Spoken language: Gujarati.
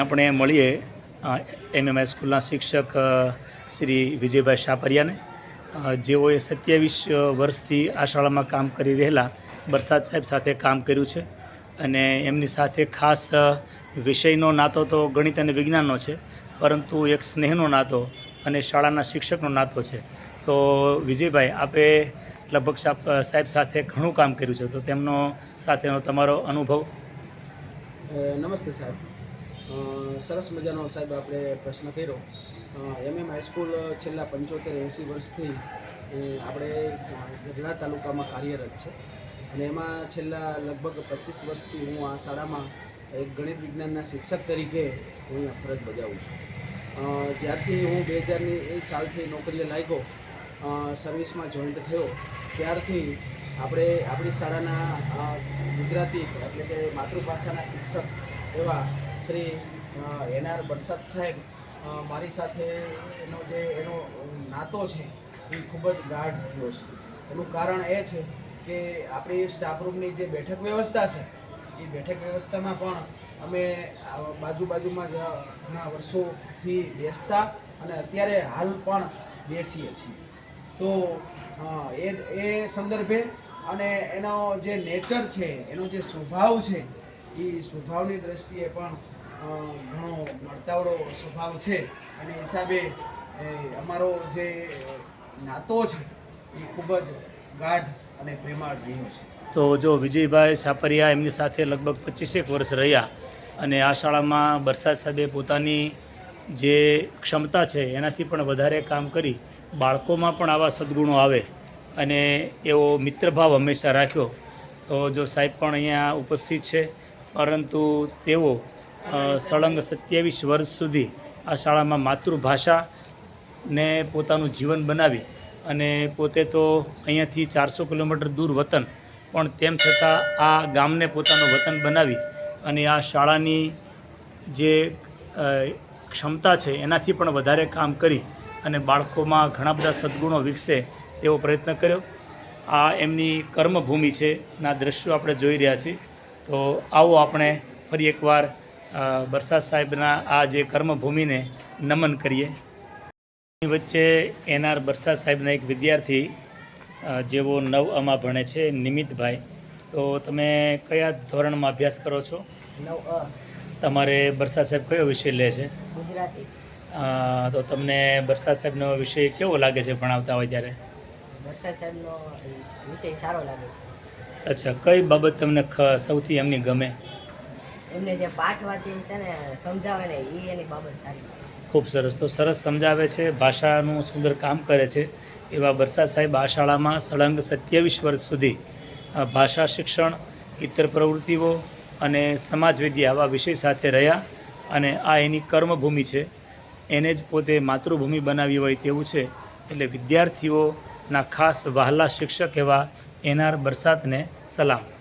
આપણે મળીએ એમએમઆઈ સ્કૂલના શિક્ષક શ્રી વિજયભાઈ શાપરિયાને. જેઓએ સત્યાવીસ વર્ષથી આ શાળામાં કામ કરી રહેલા બરસાદ સાહેબ સાથે કામ કર્યું છે. અને એમની સાથે ખાસ વિષયનો નાતો તો ગણિત અને વિજ્ઞાનનો છે, પરંતુ એક સ્નેહનો નાતો અને શાળાના શિક્ષકનો નાતો છે. તો વિજયભાઈ, આપે લગભગ સાહેબ સાથે ઘણું કામ કર્યું છે, તો તેમનો સાથેનો તમારો અનુભવ? નમસ્તે સાહેબ. સરસ મજાનો સાહેબ આપણે પ્રશ્ન કર્યો. એમએમ હાઈસ્કૂલ છેલ્લા પંચોતેર એંસી વર્ષથી આપણે ગઢડા તાલુકામાં કાર્યરત છે. અને એમાં છેલ્લા લગભગ પચીસ વર્ષથી હું આ શાળામાં એક ગણિત વિજ્ઞાનના શિક્ષક તરીકે હું ફરજ બજાવું છું. જ્યારથી હું બે હજારની એ સાલથી નોકરીએ લાગ્યો સર્વિસમાં જોઈન્ટ થયો, ત્યારથી આપણે આપણી શાળાના ગુજરાતી એટલે કે માતૃભાષાના શિક્ષક એવા શ્રી એનઆર બરસાદ સાહેબ મારી સાથે એનો જે એનો નાતો છે, એ ખૂબ જ ગાઢ રહ્યો છે. એનું કારણ એ છે કે આપણી સ્ટાફ રૂમની જે બેઠક વ્યવસ્થા છે, એ બેઠક વ્યવસ્થામાં પણ અમે બાજુ બાજુમાં જ ઘણા વર્ષોથી બેસતા અને અત્યારે હાલ પણ બેસીએ છીએ. તો એ એ સંદર્ભે અને એનો જે નેચર છે, એનો જે સ્વભાવ છે એ સ્વભાવની દ્રષ્ટિએ પણ ઘણો મળતાવડો સ્વભાવ છે. અને હિસાબે અમારો જે નાતો છે, એ ખૂબ જ ગાઢ અને પ્રેમાળ રહ્યો છે. તો જો વિજયભાઈ સાપરિયા એમની સાથે લગભગ પચીસેક વર્ષ રહ્યા અને આ શાળામાં બરસાદ સાહેબે પોતાની જે ક્ષમતા છે, એનાથી પણ વધારે કામ કરી, બાળકોમાં પણ આવા સદગુણો આવે અને એવો મિત્રભાવ હંમેશા રાખ્યો. તો જો સાહેબ પણ અહીંયા ઉપસ્થિત છે પરંતુ તેઓ સળંગ સત્યાવીસ વર્ષ સુધી આ શાળામાં માતૃભાષાને પોતાનું જીવન બનાવી અને પોતે તો અહીંયાથી ચારસો કિલોમીટર દૂર વતન, પણ તેમ છતાં આ ગામને પોતાનું વતન બનાવી અને આ શાળાની જે ક્ષમતા છે એનાથી પણ વધારે કામ કરી અને બાળકોમાં ઘણા બધા સદ્ગુણો વિકસે તેવો પ્રયત્ન કર્યો. આ એમની કર્મભૂમિ છે, ના દ્રશ્યો આપણે જોઈ રહ્યા છીએ. તો આવો આપણે ફરી એકવાર બરસાદ બરસાત સાહેબના આ જે કર્મભૂમિને નમન કરીએ. એની વચ્ચે એનઆર બરસાત સાહેબના એક વિદ્યાર્થી જેવો જેઓ નવ અમાં ભણે છે નિમિતભાઈ. તો તમે કયા ધોરણમાં અભ્યાસ કરો છો? નવ તમારે બરસાત સાહેબ કયો વિષય લે છે? ગુજરાતી. તો તમને બરસાત સાહેબનો વિષય કેવો લાગે છે ભણાવતા હોય ત્યારે? વરસાદ સાહેબનો વિષય સારો લાગે છે. અચ્છા કઈ બાબત તમને સૌથી એમની ગમે? એમને જે પાઠ વાંચીને છે ને સમજાવે ને એ એની બાબત સારી. ખૂબ સરસ. તો સરસ સમજાવે છે ભાષાનું સુંદર કામ કરે છે. એવા વરસાદ સાહેબ આ શાળામાં સળંગ સત્યાવીસ વર્ષ સુધી ભાષા શિક્ષણ ઇતર પ્રવૃત્તિઓ અને સમાજવિદ્યા આવા વિષય સાથે રહ્યા અને આ એની કર્મભૂમિ છે. એને જ પોતે માતૃભૂમિ બનાવી હોય તેવું છે. એટલે વિદ્યાર્થીઓના ખાસ વહાલા શિક્ષક એવા એનઆર બરસાતને સલામ.